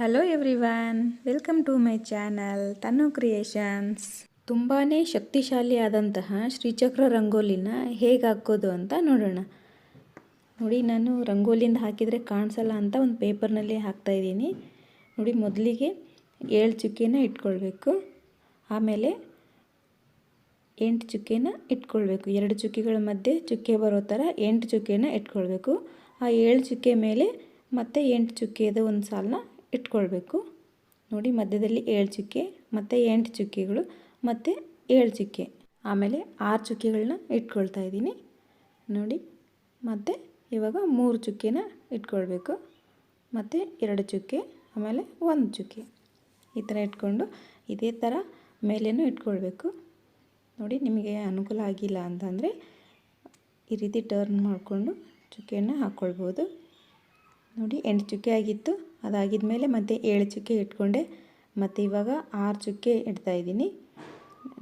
Hello everyone welcome to my channel Tanu creations ತುಂಬಾ ಶಕ್ತಿಶಾಲಿಯಾದಂತಹ ಶ್ರೀಚಕ್ರ ರಂಗೋಲಿನ ಹೇಗೆ ಹಾಕೋದು ಅಂತ ನೋಡೋಣ. ನೋಡಿ, ನಾನು ರಂಗೋಲಿಯಿಂದ ಹಾಕಿದರೆ ಕಾಣಿಸಲ್ಲ ಅಂತ ಒಂದು ಪೇಪರ್ನಲ್ಲಿ ಹಾಕ್ತಾಯಿದ್ದೀನಿ ನೋಡಿ, ಮೊದಲಿಗೆ ಏಳು ಚುಕ್ಕಿನ ಇಟ್ಕೊಳ್ಬೇಕು. ಆಮೇಲೆ ಎಂಟು ಚುಕ್ಕಿನ ಇಟ್ಕೊಳ್ಬೇಕು. ಎರಡು ಚುಕ್ಕಿಗಳ ಮಧ್ಯೆ ಚುಕ್ಕೆ ಬರೋ ಥರ ಎಂಟು ಚುಕ್ಕಿನ ಇಟ್ಕೊಳ್ಬೇಕು. ಆ ಏಳು ಚುಕ್ಕೆ ಮೇಲೆ ಮತ್ತೆ ಎಂಟು ಚುಕ್ಕಿಯದು ಒಂದು ಸಾಲನ್ನ ಇಟ್ಕೊಳ್ಬೇಕು. ನೋಡಿ, ಮಧ್ಯದಲ್ಲಿ ಏಳು ಚುಕ್ಕೆ, ಮತ್ತು ಎಂಟು ಚುಕ್ಕೆಗಳು, ಮತ್ತು ಏಳು ಚುಕ್ಕೆ. ಆಮೇಲೆ ಆರು ಚುಕ್ಕೆಗಳನ್ನ ಇಟ್ಕೊಳ್ತಾ ಇದ್ದೀನಿ. ನೋಡಿ, ಮತ್ತು ಇವಾಗ ಮೂರು ಚುಕ್ಕೆನ ಇಟ್ಕೊಳ್ಬೇಕು. ಮತ್ತು ಎರಡು ಚುಕ್ಕೆ, ಆಮೇಲೆ ಒಂದು ಚುಕ್ಕೆ. ಈ ಥರ ಇಟ್ಕೊಂಡು ಇದೇ ಥರ ಮೇಲೇನು ಇಟ್ಕೊಳ್ಬೇಕು. ನೋಡಿ, ನಿಮಗೆ ಅನುಕೂಲ ಆಗಿಲ್ಲ ಅಂತಂದರೆ ಈ ರೀತಿ ಟರ್ನ್ ಮಾಡಿಕೊಂಡು ಚುಕ್ಕೆಯನ್ನು ಹಾಕ್ಕೊಳ್ಬೋದು. ನೋಡಿ, ಎಂಟು ಚುಕ್ಕೆ ಆಗಿತ್ತು. ಅದಾಗಿದ ಮೇಲೆ ಮತ್ತೆ ಏಳು ಚುಕ್ಕೆ ಇಟ್ಕೊಂಡೆ. ಮತ್ತು ಇವಾಗ ಆರು ಚುಕ್ಕೆ ಇಡ್ತಾಯಿದ್ದೀನಿ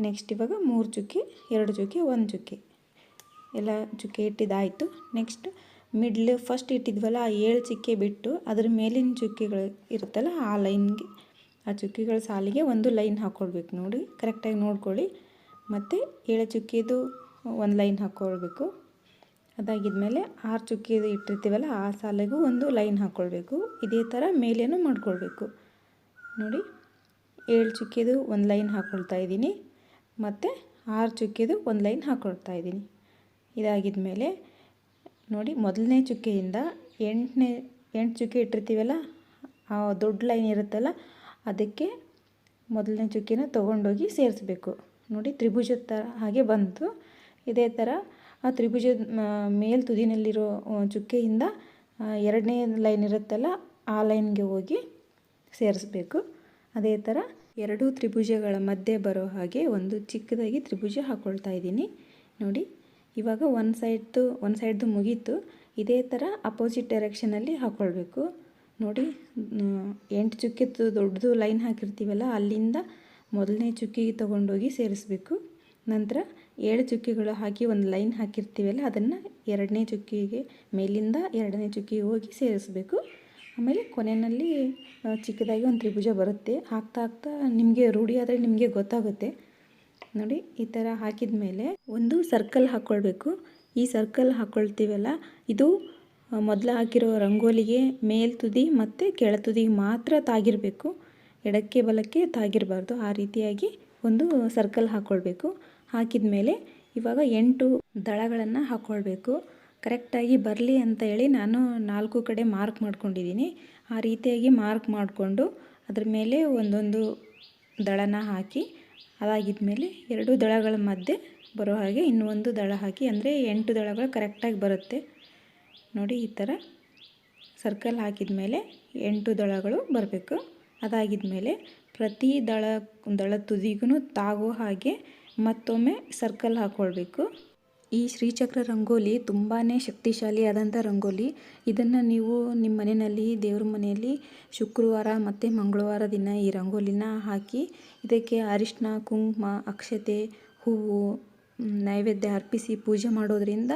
ನೆಕ್ಸ್ಟ್ ಇವಾಗ ಮೂರು ಚುಕ್ಕೆ, ಎರಡು ಚುಕ್ಕೆ, ಒಂದು ಚುಕ್ಕೆ. ಎಲ್ಲ ಚುಕ್ಕೆ ಇಟ್ಟಿದ್ದಾಯಿತು ನೆಕ್ಸ್ಟ್ ಮಿಡ್ಲ್ ಫಸ್ಟ್ ಇಟ್ಟಿದ್ವಲ್ಲ, ಆ ಏಳು ಚುಕ್ಕೆ ಬಿಟ್ಟು ಅದ್ರ ಮೇಲಿನ ಚುಕ್ಕೆಗಳು ಇರುತ್ತಲ್ಲ, ಆ ಲೈನ್ಗೆ, ಆ ಚುಕ್ಕೆಗಳ ಸಾಲಿಗೆ ಒಂದು ಲೈನ್ ಹಾಕ್ಕೊಳ್ಬೇಕು ನೋಡಿ. ಕರೆಕ್ಟಾಗಿ ನೋಡ್ಕೊಳ್ಳಿ. ಮತ್ತು ಏಳು ಚುಕ್ಕಿದು ಒಂದು ಲೈನ್ ಹಾಕ್ಕೊಳ್ಬೇಕು ಅದಾಗಿದ್ಮೇಲೆ ಆರು ಚುಕ್ಕಿದು ಇಟ್ಟಿರ್ತೀವಲ್ಲ, ಆ ಸಾಲಿಗೂ ಒಂದು ಲೈನ್ ಹಾಕ್ಕೊಳ್ಬೇಕು ಇದೇ ಥರ ಮೇಲೇನೂ ಮಾಡ್ಕೊಳ್ಬೇಕು. ನೋಡಿ, ಏಳು ಚುಕ್ಕಿದು ಒಂದು ಲೈನ್ ಹಾಕ್ಕೊಳ್ತಾ ಇದ್ದೀನಿ. ಮತ್ತು ಆರು ಚುಕ್ಕಿದು ಒಂದು ಲೈನ್ ಹಾಕ್ಕೊಳ್ತಾ ಇದ್ದೀನಿ. ಇದಾಗಿದ ಮೇಲೆ ನೋಡಿ, ಮೊದಲನೇ ಚುಕ್ಕೆಯಿಂದ ಎಂಟನೇ, ಎಂಟು ಚುಕ್ಕೆ ಇಟ್ಟಿರ್ತೀವಲ್ಲ, ಆ ದೊಡ್ಡ ಲೈನ್ ಇರುತ್ತಲ್ಲ, ಅದಕ್ಕೆ ಮೊದಲನೇ ಚುಕ್ಕಿನ ತೊಗೊಂಡೋಗಿ ಸೇರಿಸ್ಬೇಕು. ನೋಡಿ ತ್ರಿಭುಜ ಥರ ಹಾಗೆ ಬಂತು. ಇದೇ ಥರ ಆ ತ್ರಿಭುಜದ ಮೇಲ್ ತುದಿನಲ್ಲಿರೋ ಚುಕ್ಕೆಯಿಂದ ಎರಡನೇ ಲೈನ್ ಇರುತ್ತಲ್ಲ, ಆ ಲೈನ್ಗೆ ಹೋಗಿ ಸೇರಿಸ್ಬೇಕು. ಅದೇ ಥರ ಎರಡೂ ತ್ರಿಭುಜಗಳ ಮಧ್ಯೆ ಬರೋ ಹಾಗೆ ಒಂದು ಚಿಕ್ಕದಾಗಿ ತ್ರಿಭುಜ ಹಾಕ್ಕೊಳ್ತಾ ಇದ್ದೀನಿ. ನೋಡಿ, ಇವಾಗ ಒನ್ ಸೈಡ್ದು ಒನ್ ಸೈಡ್ದು ಮುಗೀತು. ಇದೇ ಥರ ಅಪೋಸಿಟ್ ಡೈರೆಕ್ಷನಲ್ಲಿ ಹಾಕ್ಕೊಳ್ಬೇಕು ನೋಡಿ ಎಂಟು ಚುಕ್ಕಿದ್ದು ದೊಡ್ಡದು ಲೈನ್ ಹಾಕಿರ್ತೀವಲ್ಲ, ಅಲ್ಲಿಂದ ಮೊದಲನೇ ಚುಕ್ಕಿಗೆ ತೊಗೊಂಡೋಗಿ ಸೇರಿಸ್ಬೇಕು. ನಂತರ ಏಳು ಚುಕ್ಕಿಗಳು ಹಾಕಿ ಒಂದು ಲೈನ್ ಹಾಕಿರ್ತೀವಲ್ಲ, ಅದನ್ನು ಎರಡನೇ ಚುಕ್ಕಿಗೆ ಮೇಲಿಂದ ಎರಡನೇ ಚುಕ್ಕಿಗೆ ಹೋಗಿ ಸೇರಿಸಬೇಕು. ಆಮೇಲೆ ಕೊನೆಯಲ್ಲಿ ಚಿಕ್ಕದಾಗಿ ಒಂದು ತ್ರಿಭುಜ ಬರುತ್ತೆ. ಹಾಕ್ತಾ ಹಾಕ್ತಾ ನಿಮಗೆ ರೂಢಿಯಾದರೆ ನಿಮಗೆ ಗೊತ್ತಾಗುತ್ತೆ. ನೋಡಿ, ಈ ಥರ ಹಾಕಿದ ಮೇಲೆ ಒಂದು ಸರ್ಕಲ್ ಹಾಕ್ಕೊಳ್ಬೇಕು ಈ ಸರ್ಕಲ್ ಹಾಕ್ಕೊಳ್ತೀವಲ್ಲ ಇದು ಮೊದಲು ಹಾಕಿರೋ ರಂಗೋಲಿಗೆ ಮೇಲ್ ತುದಿ ಮತ್ತು ಕೆಳ ತುದಿಗೆ ಮಾತ್ರ ತಾಗಿರಬೇಕು. ಎಡಕ್ಕೆ ಬಲಕ್ಕೆ ತಾಗಿರಬಾರ್ದು. ಆ ರೀತಿಯಾಗಿ ಒಂದು ಸರ್ಕಲ್ ಹಾಕ್ಕೊಳ್ಬೇಕು ಹಾಕಿದ ಮೇಲೆ ಇವಾಗ ಎಂಟು ದಳಗಳನ್ನು ಹಾಕ್ಕೊಳ್ಬೇಕು ಕರೆಕ್ಟಾಗಿ ಬರಲಿ ಅಂತ ಹೇಳಿ ನಾನು ನಾಲ್ಕು ಕಡೆ ಮಾರ್ಕ್ ಮಾಡ್ಕೊಂಡಿದ್ದೀನಿ. ಆ ರೀತಿಯಾಗಿ ಮಾರ್ಕ್ ಮಾಡಿಕೊಂಡು ಅದ್ರ ಮೇಲೆ ಒಂದೊಂದು ದಳನ ಹಾಕಿ ಅದಾಗಿದ ಮೇಲೆ ಎರಡು ದಳಗಳ ಮಧ್ಯೆ ಬರೋ ಹಾಗೆ ಇನ್ನೊಂದು ದಳ ಹಾಕಿ, ಅಂದರೆ ಎಂಟು ದಳಗಳು ಕರೆಕ್ಟಾಗಿ ಬರುತ್ತೆ. ನೋಡಿ, ಈ ಥರ ಸರ್ಕಲ್ ಹಾಕಿದ ಮೇಲೆ ಎಂಟು ದಳಗಳು ಬರಬೇಕು. ಅದಾಗಿದ ಮೇಲೆ ಪ್ರತಿ ದಳ ದಳ ತುದಿಗೂ ತಾಗೋ ಹಾಗೆ ಮತ್ತೊಮ್ಮೆ ಸರ್ಕಲ್ ಹಾಕ್ಕೊಳ್ಬೇಕು ಈ ಶ್ರೀಚಕ್ರ ರಂಗೋಲಿ ತುಂಬಾ ಶಕ್ತಿಶಾಲಿಯಾದಂಥ ರಂಗೋಲಿ. ಇದನ್ನು ನೀವು ನಿಮ್ಮ ಮನೆಯಲ್ಲಿ, ದೇವ್ರ ಮನೆಯಲ್ಲಿ ಶುಕ್ರವಾರ ಮತ್ತು ಮಂಗಳವಾರ ದಿನ ಈ ರಂಗೋಲಿನ ಹಾಕಿ ಇದಕ್ಕೆ ಅರಿಶಿನ ಕುಂಕುಮ, ಅಕ್ಷತೆ, ಹೂವು ನೈವೇದ್ಯ ಅರ್ಪಿಸಿ ಪೂಜೆ ಮಾಡೋದರಿಂದ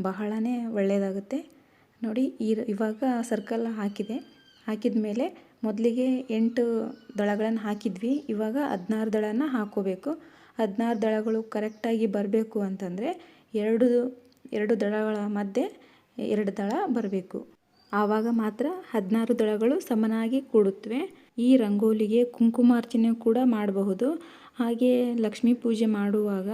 ಬಹಳನೇ ಒಳ್ಳೆಯದಾಗುತ್ತೆ ನೋಡಿ, ಈ ಇವಾಗ ಸರ್ಕಲ್ ಹಾಕಿದೆ. ಹಾಕಿದ ಮೇಲೆ ಮೊದಲಿಗೆ ಎಂಟು ದಳಗಳನ್ನು ಹಾಕಿದ್ವಿ. ಇವಾಗ ಹದಿನಾರು ದಳನ ಹಾಕ್ಕೋಬೇಕು ಹದಿನಾರು ದಳಗಳು ಕರೆಕ್ಟಾಗಿ ಬರಬೇಕು ಅಂತಂದರೆ ಎರಡು ಎರಡು ದಳಗಳ ಮಧ್ಯೆ ಎರಡು ದಳ ಬರಬೇಕು. ಆವಾಗ ಮಾತ್ರ ಹದಿನಾರು ದಳಗಳು ಸಮನಾಗಿ ಕೂಡುತ್ತವೆ. ಈ ರಂಗೋಲಿಗೆ ಕುಂಕುಮಾರ್ಚನೆ ಕೂಡ ಮಾಡಬಹುದು. ಹಾಗೆ ಲಕ್ಷ್ಮೀ ಪೂಜೆ ಮಾಡುವಾಗ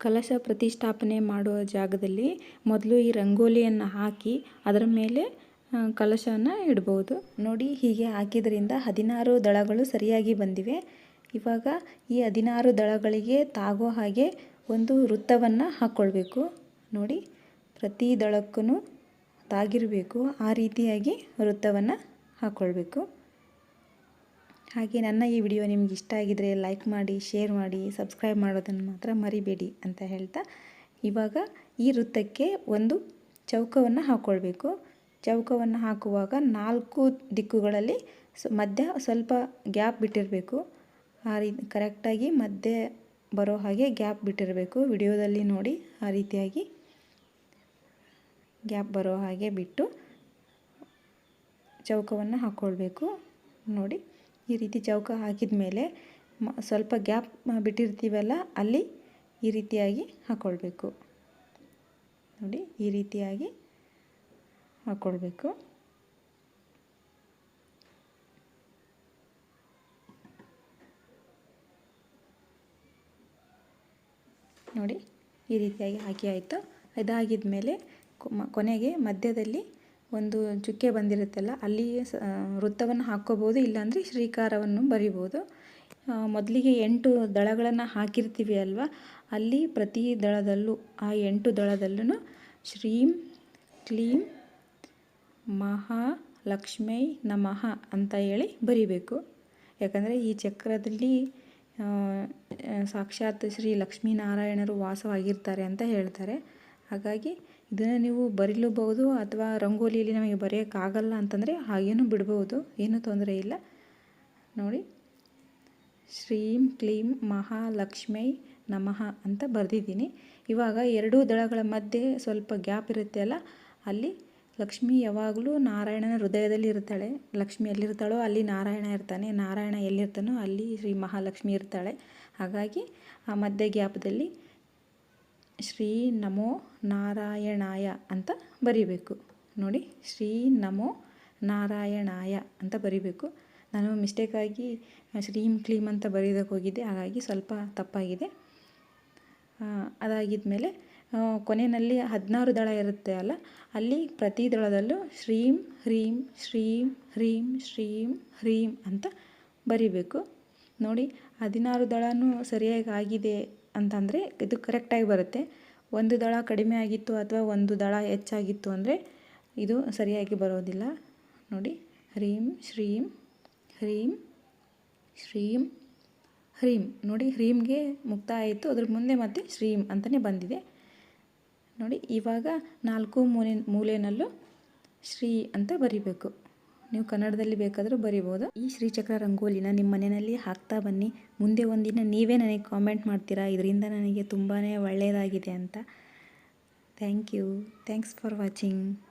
ಕಲಶ ಪ್ರತಿಷ್ಠಾಪನೆ ಮಾಡುವ ಜಾಗದಲ್ಲಿ ಮೊದಲು ಈ ರಂಗೋಲಿಯನ್ನು ಹಾಕಿ ಅದರ ಮೇಲೆ ಕಲಶವನ್ನು ಇಡ್ಬೋದು ನೋಡಿ ಹೀಗೆ ಹಾಕಿದ್ರಿಂದ ಹದಿನಾರು ದಳಗಳು ಸರಿಯಾಗಿ ಬಂದಿವೆ. ಇವಾಗ ಈ ಹದಿನಾರು ದಳಗಳಿಗೆ ತಾಗೋ ಹಾಗೆ ಒಂದು ವೃತ್ತವನ್ನು ಹಾಕ್ಕೊಳ್ಬೇಕು ನೋಡಿ, ಪ್ರತಿ ದಳಕ್ಕೂ ತಾಗಿರಬೇಕು, ಆ ರೀತಿಯಾಗಿ ವೃತ್ತವನ್ನು ಹಾಕ್ಕೊಳ್ಬೇಕು ಹಾಗೆ ನನ್ನ ಈ ವಿಡಿಯೋ ನಿಮ್ಗೆ ಇಷ್ಟ ಆಗಿದರೆ ಲೈಕ್ ಮಾಡಿ, ಶೇರ್ ಮಾಡಿ, ಸಬ್ಸ್ಕ್ರೈಬ್ ಮಾಡೋದನ್ನು ಮಾತ್ರ ಮರಿಬೇಡಿ ಅಂತ ಹೇಳ್ತಾ, ಇವಾಗ ಈ ವೃತ್ತಕ್ಕೆ ಒಂದು ಚೌಕವನ್ನು ಹಾಕ್ಕೊಳ್ಬೇಕು ಚೌಕವನ್ನು ಹಾಕುವಾಗ ನಾಲ್ಕು ದಿಕ್ಕುಗಳಲ್ಲಿ ಮಧ್ಯ ಸ್ವಲ್ಪ ಗ್ಯಾಪ್ ಬಿಟ್ಟಿರಬೇಕು. ಆ ರೀತಿ ಕರೆಕ್ಟಾಗಿ ಮಧ್ಯೆ ಬರೋ ಹಾಗೆ ಗ್ಯಾಪ್ ಬಿಟ್ಟಿರಬೇಕು. ವಿಡಿಯೋದಲ್ಲಿ ನೋಡಿ ಆ ರೀತಿಯಾಗಿ ಗ್ಯಾಪ್ ಬರೋ ಹಾಗೆ ಬಿಟ್ಟು ಚೌಕವನ್ನು ಹಾಕ್ಕೊಳ್ಬೇಕು ನೋಡಿ, ಈ ರೀತಿ ಚೌಕ ಹಾಕಿದ ಮೇಲೆ ಸ್ವಲ್ಪ ಗ್ಯಾಪ್ ಬಿಟ್ಟಿರ್ತೀವಲ್ಲ, ಅಲ್ಲಿ ಈ ರೀತಿಯಾಗಿ ಹಾಕ್ಕೊಳ್ಬೇಕು ನೋಡಿ, ಈ ರೀತಿಯಾಗಿ ಹಾಕ್ಕೊಳ್ಬೇಕು ನೋಡಿ ಈ ರೀತಿಯಾಗಿ ಹಾಕಿ ಆಯಿತು. ಇದಾಗಿದ ಮೇಲೆ ಕೊನೆಗೆ ಮಧ್ಯದಲ್ಲಿ ಒಂದು ಚುಕ್ಕೆ ಬಂದಿರುತ್ತಲ್ಲ ಅಲ್ಲಿ ವೃತ್ತವನ್ನು ಹಾಕ್ಕೋಬೋದು ಇಲ್ಲಾಂದರೆ ಶ್ರೀಕಾರವನ್ನು ಬರಿಬೋದು ಮೊದಲಿಗೆ ಎಂಟು ದಳಗಳನ್ನು ಹಾಕಿರ್ತೀವಿ ಅಲ್ವಾ? ಅಲ್ಲಿ ಪ್ರತಿ ದಳದಲ್ಲೂ, ಆ ಎಂಟು ದಳದಲ್ಲೂ ಶ್ರೀಂ, ಕ್ಲೀಂ, ಮಹಾಲಕ್ಷ್ಮೈ ನಮಃ ಅಂತ ಹೇಳಿ ಬರಿಬೇಕು. ಯಾಕಂದರೆ ಈ ಚಕ್ರದಲ್ಲಿ ಸಾಕ್ಷಾತ್ ಶ್ರೀ ಲಕ್ಷ್ಮೀನಾರಾಯಣರು ವಾಸವಾಗಿರ್ತಾರೆ ಅಂತ ಹೇಳ್ತಾರೆ. ಹಾಗಾಗಿ ಇದನ್ನು ನೀವು ಬರೀಲೂಬಹುದು ಅಥವಾ ರಂಗೋಲಿಯಲ್ಲಿ ನಮಗೆ ಬರೆಯೋಕ್ಕಾಗಲ್ಲ ಅಂತಂದರೆ ಹಾಗೇನೂ ಬಿಡ್ಬೋದು ಏನೂ ತೊಂದರೆ ಇಲ್ಲ. ನೋಡಿ, ಶ್ರೀಂ ಕ್ಲೀಂ ಮಹಾಲಕ್ಷ್ಮೈ ನಮಃ ಅಂತ ಬರೆದಿದ್ದೀನಿ. ಇವಾಗ ಎರಡೂ ದಳಗಳ ಮಧ್ಯೆ ಸ್ವಲ್ಪ ಗ್ಯಾಪ್ ಇರುತ್ತೆ ಅಲ್ಲ, ಅಲ್ಲಿ ಲಕ್ಷ್ಮಿ ಯಾವಾಗಲೂ ನಾರಾಯಣನ ಹೃದಯದಲ್ಲಿ ಇರ್ತಾಳೆ ಲಕ್ಷ್ಮಿ ಎಲ್ಲಿರ್ತಾಳೋ ಅಲ್ಲಿ ನಾರಾಯಣ ಇರ್ತಾನೆ. ನಾರಾಯಣ ಎಲ್ಲಿರ್ತಾನೋ ಅಲ್ಲಿ ಶ್ರೀ ಮಹಾಲಕ್ಷ್ಮಿ ಇರ್ತಾಳೆ. ಹಾಗಾಗಿ ಆ ಮಧ್ಯ ಗ್ಯಾಪದಲ್ಲಿ ಶ್ರೀ ನಮೋ ನಾರಾಯಣಾಯ ಅಂತ ಬರಿಬೇಕು. ನೋಡಿ, ಶ್ರೀ ನಮೋ ನಾರಾಯಣಾಯ ಅಂತ ಬರಿಬೇಕು. ನಾನು ಮಿಸ್ಟೇಕಾಗಿ ಶ್ರೀಂ ಕ್ಲೀಮ್ ಅಂತ ಬರೀದಕ್ಕೆ ಹೋಗಿದ್ದೆ. ಹಾಗಾಗಿ ಸ್ವಲ್ಪ ತಪ್ಪಾಗಿದೆ. ಅದಾಗಿದ ಮೇಲೆ ಕೊನೆಯಲ್ಲಿ ಹದಿನಾರು ದಳ ಇರುತ್ತೆ ಅಲ್ಲ? ಅಲ್ಲಿ ಪ್ರತಿ ದಳದಲ್ಲೂ ಶ್ರೀಂ, ಹ್ರೀಂ ಶ್ರೀಂ ಹ್ರೀಂ ಶ್ರೀಂ, ಹ್ರೀಂ ಅಂತ ಬರಿಬೇಕು. ನೋಡಿ, ಹದಿನಾರು ದಳನೂ ಸರಿಯಾಗಿ ಆಗಿದೆ ಅಂತಂದರೆ ಇದು ಕರೆಕ್ಟಾಗಿ ಬರುತ್ತೆ. ಒಂದು ದಳ ಕಡಿಮೆ ಆಗಿತ್ತು ಅಥವಾ ಒಂದು ದಳ ಹೆಚ್ಚಾಗಿತ್ತು ಅಂದರೆ ಇದು ಸರಿಯಾಗಿ ಬರೋದಿಲ್ಲ. ನೋಡಿ, ಹ್ರೀಂ, ಶ್ರೀಂ ಹ್ರೀಂ ಶ್ರೀಂ, ಹ್ರೀಂ. ನೋಡಿ ಹ್ರೀಮ್ಗೆ ಮುಕ್ತ ಆಯಿತು. ಅದ್ರ ಮುಂದೆ ಮತ್ತೆ ಶ್ರೀಂ ಅಂತಲೇ ಬಂದಿದೆ. ನೋಡಿ, ಇವಾಗ ನಾಲ್ಕು ಮೂಲೆ ಮೂಲೆಯಲ್ಲೂ ಶ್ರೀ ಅಂತ ಬರಿಬೇಕು. ನೀವು ಕನ್ನಡದಲ್ಲಿ ಬೇಕಾದರೂ ಬರಿಬೋದು. ಈ ಶ್ರೀಚಕ್ರ ರಂಗೋಲಿನ ನಿಮ್ಮ ಮನೆಯಲ್ಲಿ ಹಾಕ್ತಾ ಬನ್ನಿ. ಮುಂದೆ ಒಂದಿನ ನೀವೇ ನನಗೆ ಕಾಮೆಂಟ್ ಮಾಡ್ತೀರಾ? ಇದರಿಂದ ನನಗೆ ತುಂಬಾ ಒಳ್ಳೆಯದಾಗಿದೆ ಅಂತ. Thank you. Thanks for watching.